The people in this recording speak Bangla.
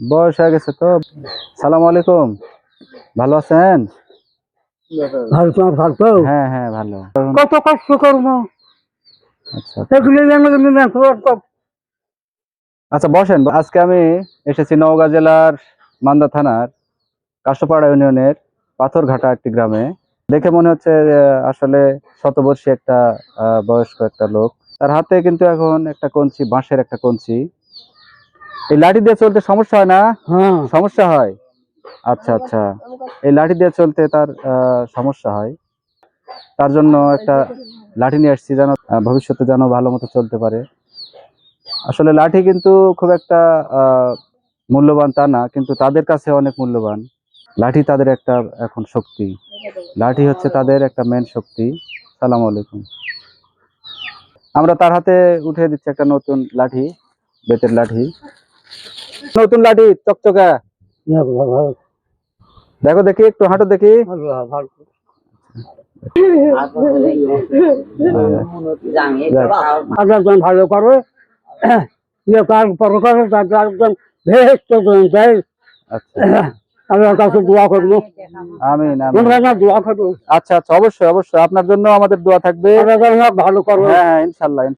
বয়স হয়ে গেছে তো। সালাম আলাইকুম। ভালো আছেন? ভালো হ্যাঁ হ্যাঁ ভালো। কত কষ্ট করব আচ্ছা। আচ্ছা বসেন। আজকে আমি এসেছি নওগাঁ জেলার মান্দা থানার কাশোপাড়া ইউনিয়নের পাথরঘাটা একটি গ্রামে। দেখে মনে হচ্ছে আসলে শতবর্ষী একটা বয়স্ক একটা লোক। তার হাতে কিন্তু এখন একটা কঞ্চি বাঁশের একটা কঞ্চি। এই লাঠি দিয়ে চলতে সমস্যা হয় না? হ্যাঁ। সমস্যা হয়? আচ্ছা আচ্ছা। এই লাঠি দিয়ে চলতে তার সমস্যা হয়। তার জন্য একটা লাঠি নিয়ে আসছি যেন ভবিষ্যতে যেন ভালো মতো চলতে পারে। আসলে লাঠি কিন্তু খুব একটা আহ, মূল্যবান তা না কিন্তু তাদের কাছে অনেক মূল্যবান। লাঠি তাদের একটা এখন শক্তি। লাঠি হচ্ছে তাদের একটা মেন শক্তি। সালাম আলাইকুম। আমরা তার হাতে উঠে দিচ্ছি একটা নতুন লাঠি বেতের লাঠি। নতুন লাঠি চকচকা। দেখো দেখি একটু হাঁটো দেখি। একজন ভালো করে যে কাজ পর করে তাকে একজন ভেস্ত দেয়। আচ্ছা। আল্লাহর কাছে দোয়া করব। আমিন আমিন। তোমরা না দোয়া করব। আচ্ছা আচ্ছা অবশ্যই অবশ্যই। আপনার জন্য আমাদের দোয়া থাকবে। ভালো করব। হ্যাঁ হ্যাঁ ইনশাল্লাহ